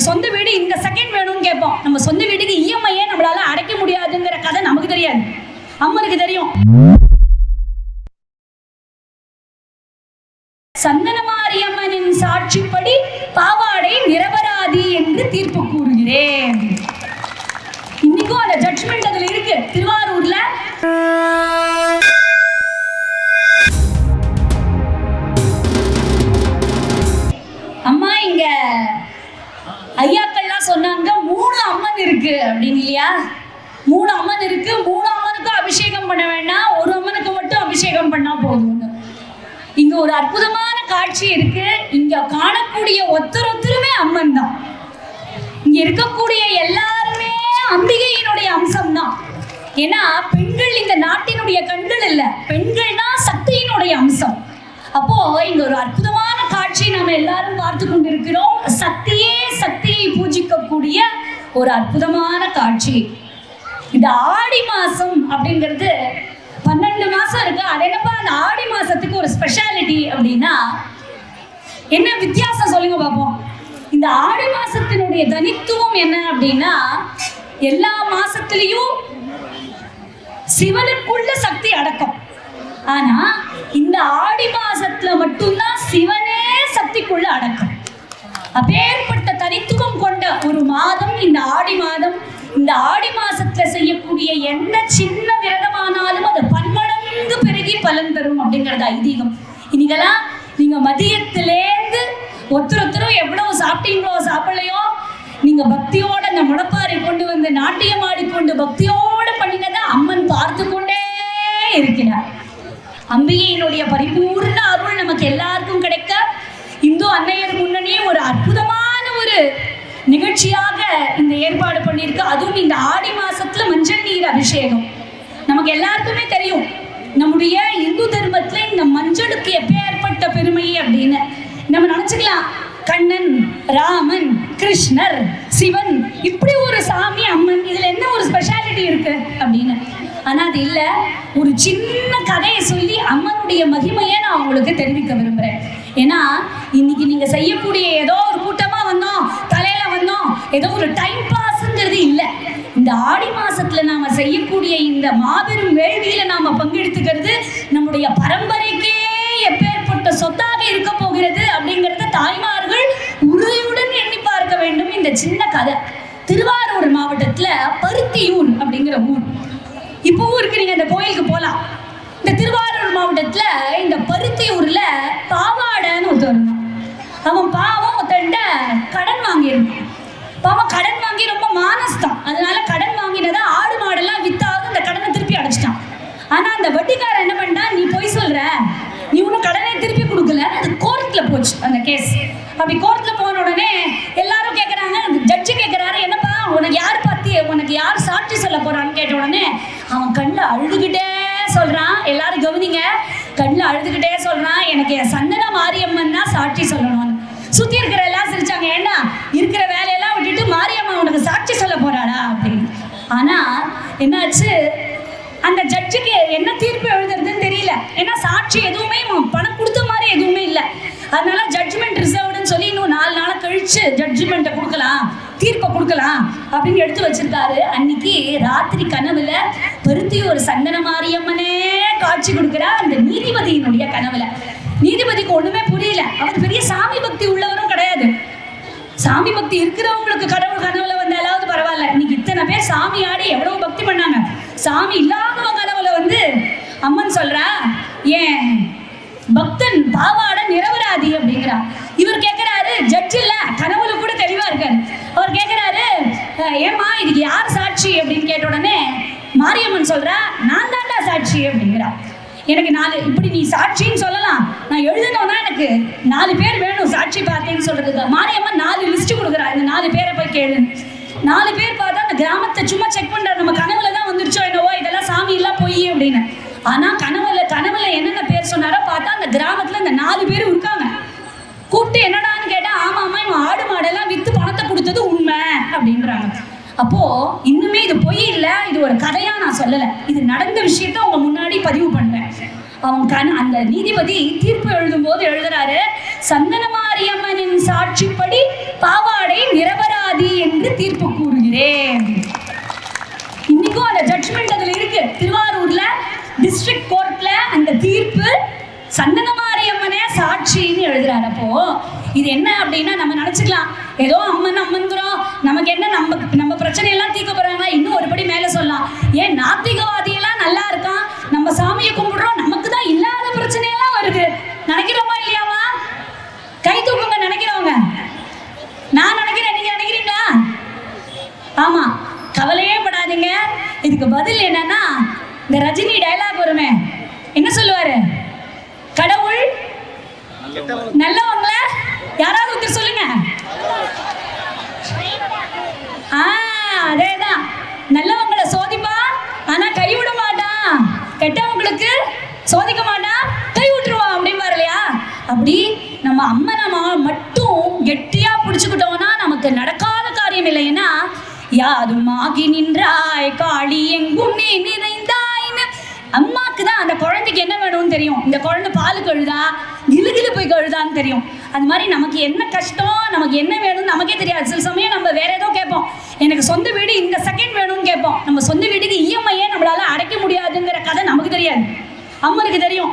எனக்கு சொந்த வீடு இந்த செகண்ட் வேணும்னு கேட்போம். நம்ம சொந்த வீட்டுக்கு இஎம்ஐயே நம்மளால அடைக்க முடியாதுங்கிற கதை நமக்கு தெரியாது. அம்மனுக்கு தெரியும். அப்படின்னு இல்லையா மூணு அம்மன் இருக்கு மூணு அம்மனுக்கும் அபிஷேகம் பண்ண வேண்டாம் ஒரு அம்மனுக்கு மட்டும் அபிஷேகம் பண்ணா போதும் இங்க ஒரு அற்புதமான காட்சி இருக்கு. இங்க காணக்கூடிய ஒத்தர் ஒருத்தருமே அம்மன் தான். இங்க இருக்கக்கூடிய எல்லாருமே அம்பிகையினுடைய அம்சம் தான் ஏன்னா பெண்கள் இந்த நாட்டினுடைய கண்கள் இல்ல. பெண்கள்னா சக்தியினுடைய அம்சம். அப்போ இங்க ஒரு அற்புதமான காட்சி நம்ம எல்லாரும் பார்த்து கொண்டிருக்கிறோம். சக்தியே சக்தியை பூஜிக்கக்கூடிய ஒரு அற்புதமான காட்சி. இந்த ஆடி மாசம் அப்படிங்கிறது பன்னெண்டு மாசம் இருக்கு. அது என்னப்பா அந்த ஆடி மாசத்துக்கு ஒரு ஸ்பெஷாலிட்டி அப்படின்னா என்ன வித்தியாசம் சொல்லுங்க பார்ப்போம் இந்த ஆடி மாசத்தினுடைய தனித்துவம் என்ன அப்படின்னா எல்லா மாசத்திலையும் சிவனுக்குள்ள சக்தி அடக்கம். ஆனா இந்த ஆடி மாசத்துல மட்டும்தான் சிவனே சக்திக்குள்ள அடக்கம். அப்பேற்பட்ட தனித்துவம் கொண்ட ஒரு இந்த ஆடி மாதம் இந்த ஆடி மாசத்துல செய்யக்கூடிய எந்த சின்ன விரதமானாலும் அது பன்மடங்கு பெருகி பலன் தரும் அப்படிங்கிறது ஐதீகம். இன்னைக்கெல்லாம் நீங்க மதியத்திலேந்து ஒருத்தர் ஒருத்தரும் எவ்வளவு சாப்பிட்டீங்களோ சாப்பிடலையோ நீங்க பக்தியோட அந்த முடப்பாறை கொண்டு வந்து நாட்டியம் ஆடிக்கொண்டு பக்தியோட பண்ணினதை அம்மன் பார்த்து கொண்டே இருக்கிறார். அம்பிகையினுடைய பரிபூர்ண அருள் நமக்கு எல்லாருக்கும் கிடைக்க இந்து அன்னையர் முன்னணியே ஒரு அற்புதமான ஒரு நிகழ்ச்சியாக இந்த ஏற்பாடு பண்ணியிருக்கு. அதுவும் இந்த ஆடி மாசத்துல மஞ்சள் நீர் அபிஷேகம். நமக்கு எல்லாருக்குமே தெரியும். நம்முடைய இந்து தர்மத்துல இந்த மஞ்சளுக்கு எப்பேற்பட்ட பெருமை அப்படின்னு. நம்ம நினைச்சுக்கலாம். கண்ணன் ராமன் கிருஷ்ணர் சிவன் இப்படி ஒரு சாமி அம்மன் இதுல என்ன ஒரு ஸ்பெஷாலிட்டி இருக்கு அப்படின்னு. ஆனா அது இல்ல. ஒரு சின்ன கதையை சொல்லி அம்மனுடைய மகிமையை நான் உங்களுக்கு தெரிவிக்க விரும்புறேன். ஏன்னா இன்னைக்கு நீங்க செய்யக்கூடிய ஏதோ ஒரு கூட்டமா வந்தோம் வந்தோம். ஏதோ ஒரு டைம் பாஸ்ங்கிறது இல்லை. இந்த ஆடி மாசத்துல நாம செய்யக்கூடிய இந்த மாபெரும் வேள்வியில நாம பங்கெடுத்துக்கிறது நம்முடைய பரம்பரைக்கே எப்பேற்பட்ட சொத்தாக இருக்க போகிறது அப்படிங்கறத தாய்மார்கள் உறுதியுடன் எண்ணி பார்க்க வேண்டும். இந்த சின்ன கதை. திருவாரூர் மாவட்டத்துல பருத்தியூர் அப்படிங்கிற ஊர் இப்பவும் இருக்கு. நீங்க அந்த கோயிலுக்கு போலாம். இந்த திருவாரூர் மாவட்டத்துல இந்த பருத்தியூர்ல பாவாடைன்னு ஒருத்தர் அவன் பாவம் ஒருத்தன்ட்ட கடன் வாங்கியிருந்தான். பாவம் கடன் வாங்கி ரொம்ப மானஸ்தான். அதனால கடன் வாங்கினதை ஆடு மாடெல்லாம் வித்தாவது அந்த கடனை திருப்பி அடைச்சிட்டான். ஆனா அந்த வட்டிக்காரன் என்ன பண்ணா நீ பொய் சொல்ற நீ ஒன்றும் கடனை திருப்பி கொடுக்கல அது கோர்ட்ல போச்சு அந்த கேஸ் அப்படி கோர்ட்ல போன உடனே எல்லாரும் கேட்குறாங்க ஜட்ஜு கேட்கறாரு என்னப்பா உனக்கு யார் பத்தி உனக்கு யார் சாட்சி சொல்ல போறான்னு கேட்ட உடனே அவன் கண்ணில் அழுதுகிட்டே சொல்றான் எல்லாரும் கவனிங்க கண்ணில் அழுதுகிட்டே சொல்றான் எனக்கு என் சந்தன மாரியம்மன் தான் சாட்சி சொல்லணும்னு. சுத்தி இருக்கிற எல்லாம் சிரிச்சாங்க ஏன்னா இருக்கிற வேலையெல்லாம் விட்டுட்டு மாரியம்மா உனக்கு சாட்சி சொல்ல போறாளா ஆனால் ஆனா என்னாச்சு? அந்த ஜட்ஜுக்கு என்ன தீர்ப்பு எழுதுறதுன்னு தெரியல. ஏன்னா சாட்சி எதுவுமே பணம் கொடுத்த மாதிரி எதுவுமே இல்லை. அதனால ஜட்ஜ்மெண்ட் ரிசர்வ்டுன்னு சொல்லி இன்னும் நாலு நாளை கழிச்சு ஜட்ஜ்மெண்ட்டை கொடுக்கலாம் தீர்ப்பை கொடுக்கலாம் அப்படின்னு எடுத்து வச்சிருக்காரு. அன்னைக்கு ராத்திரி கனவுல பருத்தி ஒரு சந்தன மாரியம்மனே காட்சி கொடுக்குறா அந்த நீதிபதியினுடைய கனவுல. நீதிபதிக்கு ஒண்ணுமே புரியல. அவர் பெரிய சாமி பக்தி உள்ளவரும் கிடையாது. சாமி பக்தி இருக்கிறவங்களுக்கு கடவுள் கனவுல வந்தாலாவது பரவாயில்ல. இன்னைக்கு இத்தனை பேர் சாமி ஆடி எவ்வளவு பக்தி பண்ணாங்க. சாமி இல்லாதவங்க கனவுல வந்து அம்மன் சொல்றா ஏன் பக்தன் பாவாட நிரபராதி அப்படிங்கிறா. இவர் கேட்கிறாரு ஜட்ஜ் இல்ல கனவுல கூட தெளிவா இருக்காரு அவர் கேட்கிறாரு ஏமா ஏம்மா இதுக்கு யார் சாட்சி? அப்படின்னு கேட்ட உடனே மாரியம்மன் சொல்றா நான் தாண்டா சாட்சி அப்படிங்கிறா. எனக்கு நாலு இப்படி நீ சாட்சின்னு சொல்லலாம். நான் எழுதணும்னா எனக்கு நாலு பேர் வேணும் சாட்சி பார்த்தேன்னு சொல்றதுக்கு. மாரியம்மா நாலு லிஸ்ட் கொடுக்குறா. இந்த நாலு பேரை போய் கேளு. நாலு பேர் பார்த்தா அந்த கிராமத்தை சும்மா செக் பண்ற நம்ம கனவுல தான் வந்துருச்சோ என்னவோ இதெல்லாம் சாமி எல்லாம் போய் அப்படின்னு. ஆனா கனவுல கனவுல என்னென்ன பேர் சொன்னாரோ பார்த்தா அந்த கிராமத்துல இந்த நாலு பேர் இருக்காங்க. கூப்பிட்டு என்னடான்னு கேட்டா ஆமா ஆமா இவன் ஆடு மாடெல்லாம் வித்து பணத்தை கொடுத்தது உண்மை அப்படின்றாங்க அப்போ இன்னுமே இது பொய் இல்லை இது ஒரு கதையா நான் சொல்லலை. இது நடந்த விஷயத்த உங்க முன்னாடி பதிவு பண்றேன். அவன் கண் அந்த நீதிபதி தீர்ப்பு எழுதும் போது எழுதுறாரு சந்தனமாரியம்மனின் சாட்சிப்படி பாவாடை நிரபராதி என்று தீர்ப்பு கூறுகிறேன். இன்னைக்கும் அந்த ஜட்ஜ்மெண்ட் அதுல இருக்கு. திருவாரூர்ல டிஸ்ட்ரிக்ட் கோர்ட்ல அந்த தீர்ப்பு சந்தனமாரியம்மனே சாட்சின்னு எழுதுறாரு அப்போ இது என்ன அப்படின்னா நம்ம நினைச்சுக்கலாம். ஏதோ அம்மன் அம்மன்கிறோம். நமக்கு என்ன நம்ம நம்ம பிரச்சனையெல்லாம் தீர்க்க போறாங்க இன்னும் ஒரு படி மேல சொல்லலாம். ஏன் நாத்திகவாதி எல்லாம் நல்லா இருக்கான்? நம்ம சாமியை கும்பிடுறோம். நமக்கு தான் இல்லாத பிரச்சனையெல்லாம் வருது. நினைக்கிறோமா இல்லையாவா? கை தூக்குங்க நினைக்கிறவங்க. நான் நினைக்கிறேன். நீங்க நினைக்கிறீங்களா? ஆமா. கவலையே படாதீங்க. இதுக்கு பதில் என்னன்னா இந்த ரஜினி டயலாக் வருமே. என்ன சொல்லுவாரு? நல்லவங்கள? யாராவது ஒருத்தர் சொல்லுங்க. ஆ அதேதான். நல்லவங்கள சோதிப்பா ஆனா கை விட மாட்டான் கெட்டவங்களுக்கு சோதிக்க மாட்டான் கை விட்டுருவான் அப்படின்னு இல்லையா? அப்படி நம்ம அம்மனை நம்ம மட்டும் கெட்டியா பிடிச்சுக்கிட்டோம்னா நமக்கு நடக்காத காரியம் இல்லைன்னா யாதும் ஆகி நின்றாய் காளி தெரியும். இந்த குழந்தை பால் கழுதா கிலுகிலு போய் கழுதான்னு தெரியும். அது மாதிரி நமக்கு என்ன கஷ்டம் நமக்கு என்ன வேணும்னு நமக்கே தெரியாது. சில சமயம் நம்ம வேற ஏதோ கேட்போம். எனக்கு சொந்த வீடு இந்த செகண்ட் வேணும்னு கேட்போம். நம்ம சொந்த வீட்டுக்கு இஎம்ஐயே நம்மளால அடைக்க முடியாதுங்கிற கதை நமக்கு தெரியாது. அம்மனுக்கு தெரியும்.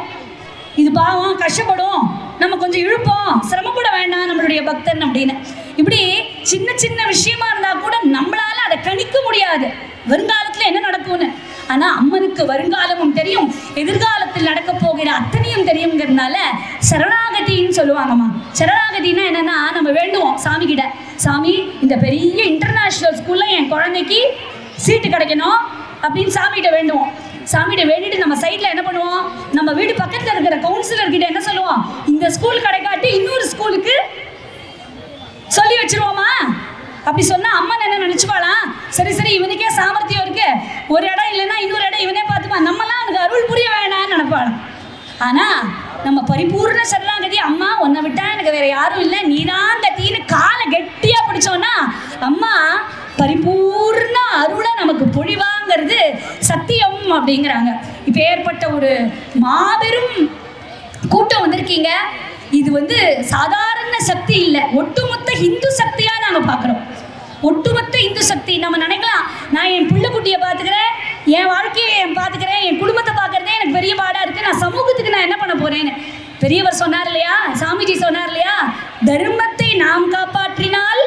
இது பாவம் கஷ்டப்படும். நம்ம கொஞ்சம் இழுப்போம். சிரமப்பட வேண்டாம் நம்மளுடைய பக்தன் அப்படின்னு. இப்படி சின்ன சின்ன விஷயமா இருந்தா கூட நம்மளால அதை கணிக்க முடியாது. வருங்காலத்துல என்ன நடக்கும்னு? ஆனா அம்மனுக்கு வருங்காலமும் தெரியும் எதிர்காலத்தில் நடக்க போகிற அத்தனையும் தெரியுங்கிறதுனால சரணாகதின்னு சொல்லுவாங்கம்மா. சரணாகதினா என்னன்னா நம்ம வேண்டுவோம் சாமி கிட்ட சாமி இந்த பெரிய இன்டர்நேஷ்னல் ஸ்கூல்ல என் குழந்தைக்கு சீட்டு கிடைக்கணும் அப்படின்னு சாமிகிட்ட வேண்டுவோம். சாமிகிட்ட வேண்டிட்டு நம்ம சைட்ல என்ன பண்ணுவோம்? நம்ம வீடு பக்கத்துல இருக்கிற கவுன்சிலர் கிட்ட என்ன சொல்லுவோம்? இந்த ஸ்கூல் கிடைக்காட்டி இன்னொரு ஸ்கூலுக்கு சொல்லி வச்சிருவோமா? அப்படி சொன்னா அம்மா என்ன நினைச்சுப்பாளா? சரி சரி இவனுக்கே சாமர்த்தியம் இருக்கு. ஒரு இடம் இல்லைன்னா இன்னொரு இடம் இவனே பார்த்துப்பான். நம்மலாம் அவனுக்கு அருள் புரிய வேணாம்னு நினைப்பாளாம். ஆனா நம்ம பரிபூர்ண சரணாகதி அம்மா உன்னை விட்டா எனக்கு வேற யாரும் இல்லை. நீதான் கத்தின்னு காலை கெட்டியா பிடிச்சோன்னா அம்மா பரிபூர்ண அருளை நமக்கு பொழிவாங்கிறது சத்தியம் அப்படிங்கிறாங்க. இப்போ ஏற்பட்ட ஒரு மாபெரும் கூட்டம் வந்திருக்கீங்க. இது வந்து சாதாரண சக்தி இல்லை. ஒட்டுமொத்த இந்து சக்தியா நாங்க பார்க்குறோம் ஒட்டுமொத்த இந்து சக்தி. நம்ம நினைக்கலாம் நான் என் புள்ள குட்டியை பார்த்துக்கிறேன் என் வாழ்க்கையை என் பார்த்துக்கிறேன் என் குடும்பத்தை பார்க்குறதே எனக்கு பெரிய பாடா இருக்கு. நான் சமூகத்துக்கு நான் என்ன பண்ண போறேன்னு? பெரியவர் சொன்னார் இல்லையா? சாமிஜி சொன்னார் இல்லையா? தர்மத்தை நாம் காப்பாற்றினால்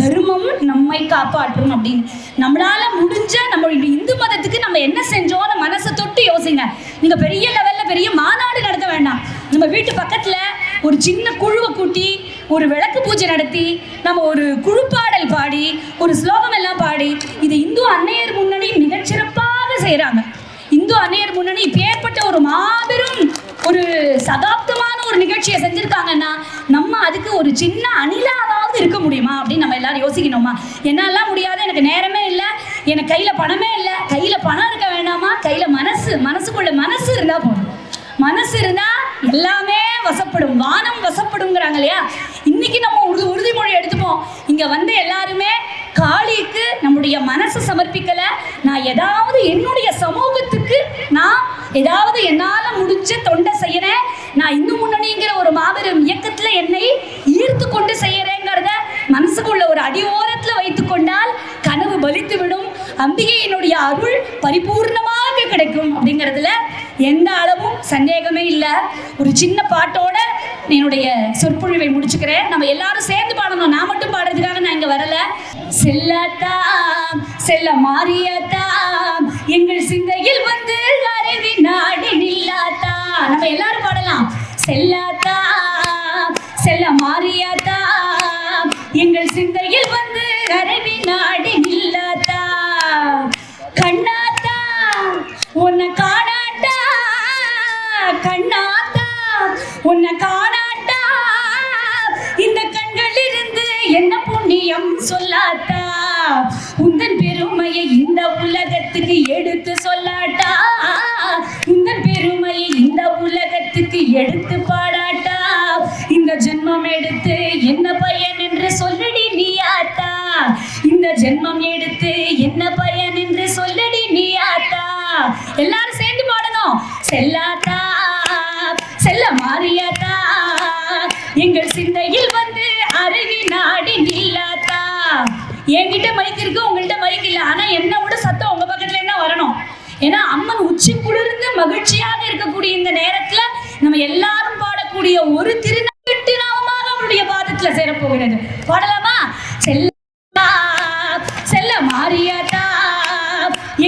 தர்மம் நம்மை காப்பாற்றும் அப்படின்னு. நம்மளால முடிஞ்ச நம்மளுடைய இந்து மதத்துக்கு நம்ம என்ன செஞ்சோம்னு மனசை தொட்டு யோசிங்க. நீங்க பெரிய லெவல்ல பெரிய மாநாடு நடத்த வேண்டாம். நம்ம வீட்டு பக்கத்துல ஒரு சின்ன குழுவை கூட்டி ஒரு விளக்கு பூஜை நடத்தி நம்ம ஒரு குழுப்பாடல் பாடி ஒரு ஸ்லோகம் எல்லாம் பாடி இது இந்து அன்னையர் முன்னணி மிகச்சிறப்பாக செய்கிறாங்க இந்து அன்னையர் முன்னணி இப்பேற்பட்ட ஒரு மாபெரும் ஒரு சகாப்தமான ஒரு நிகழ்ச்சியை செஞ்சிருக்காங்கன்னா நம்ம அதுக்கு ஒரு சின்ன அணிலாவது இருக்க முடியுமா அப்படின்னு நம்ம எல்லாரும் யோசிக்கணுமா? என்னெல்லாம் முடியாது எனக்கு நேரமே இல்லை எனக்கு கையில பணமே இல்லை கையில பணம் இருக்க வேண்டாமா? கையில மனசு மனசுக்குள்ள மனசு இருந்தா போதும். மனசு இருந்தா எல்லாமே வசப்படும் வானம் வசப்படுங்கிறாங்க இல்லையா இன்னைக்கு நம்ம உறுதி உறுதிமொழி எடுத்துப்போம். இங்க வந்து எல்லாருமே காளிக்கு நம்முடைய மனசை சமர்ப்பிக்கல. நான் ஏதாவது என்னுடைய சமூகத்துக்கு நான் ஏதாவது என்னால முடிஞ்ச தொண்டை செய்யறேன். நான் இந்து முன்னணிங்கிற ஒரு மாபெரும் இயக்கத்துல என்னை ஈர்த்து கொண்டு செய்யறேங்கிறத மனசுக்குள்ள ஒரு அடி ஓரத்துல வைத்து கொண்டால் கனவு பலித்து விடும் அம்பிகையினுடைய அருள் பரிபூர்ணமாக கிடைக்கும் அப்படிங்கிறதுல எந்த அளவும் சந்தேகமே இல்லை. ஒரு சின்ன பாட்டோட என்னுடைய சொற்பொழிவை முடிச்சுக்கிறேன். நம்ம எல்லாரும் சேர்ந்து பாடணும். நான் மட்டும் பாடுறதுக்காக நான் இங்க வரல. செல்லத்தா செல்ல மாறியத்தா எங்கள் சிந்தையில் வந்து அறிவி நாடி நில்லாத்தா நம்ம எல்லாரும் பாடலாம். செல்லா செல்ல புண்ணியம் சொல்லாட்டா? உந்தன் பெருமையை இந்த உலகத்துக்கு எடுத்து சொல்லாட்டா? உந்தன் பெருமையை இந்த உலகத்துக்கு எடுத்து பாடாட்டா? இந்த ஜென்மம் எடுத்து என்ன பயன் என்று சொல்லடி நீ ஆத்தா? இந்த ஜென்மம் எடுத்து என்ன பயன் என்று சொல்லடி நீ ஆத்தா? எல்லாரும் சேர்ந்து பாடணும். செல்லாத்தா? என்கிட்ட மைக் இருக்கு உங்கள்கிட்ட மைக் இல்லை. ஆனா என்ன விட சத்தம் உங்க பக்கத்துல என்ன வரணும். ஏன்னா அம்மன் உச்சி குளிர்ந்து மகிழ்ச்சியாக இருக்கக்கூடிய இந்த நேரத்துல நம்ம எல்லாரும் பாடக்கூடிய ஒரு திருநாட்டு நாமமாக அவருடைய பாதத்துல சேரப்போகிறது. பாடலாமா? செல்ல செல்ல மாறியாத்தா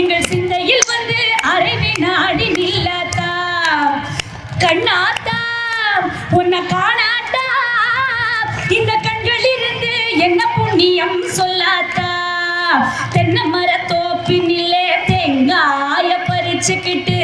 எங்கள் சிந்தையில் வந்து அரைவி நாடி நில்லாத்தா. கண்ணாத்தா உன்னை காண தென்னை மர தோப்பினிலே தேங்காய பறிச்சுக்கிட்டு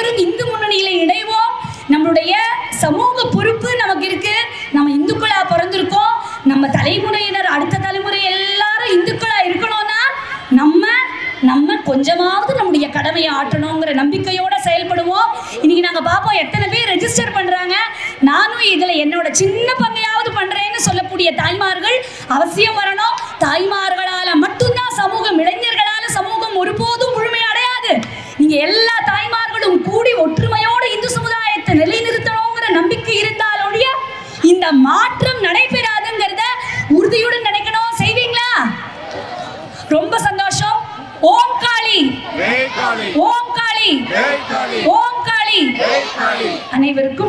அனைவரும் இந்து முன்னணியில இணைவோம். நம்மளுடைய சமூக பொறுப்பு நமக்கு இருக்கு. நம்ம இந்துக்களா பிறந்திருக்கோம். நம்ம தலைமுறையினர் அடுத்த தலைமுறை எல்லாரும் இந்துக்களா இருக்கணும்னா நம்ம நம்ம கொஞ்சமாவது நம்முடைய கடமையை ஆற்றணுங்கிற நம்பிக்கையோட செயல்படுவோம். இன்னைக்கு நாங்க பார்ப்போம் எத்தனை பேர் ரெஜிஸ்டர் பண்றாங்க. நானும் இதுல என்னோட சின்ன பங்கையாவது பண்றேன்னு சொல்லக்கூடிய தாய்மார்கள் அவசியம் வரணும். தாய்மார்கள் அனைவருக்கும் நன்றி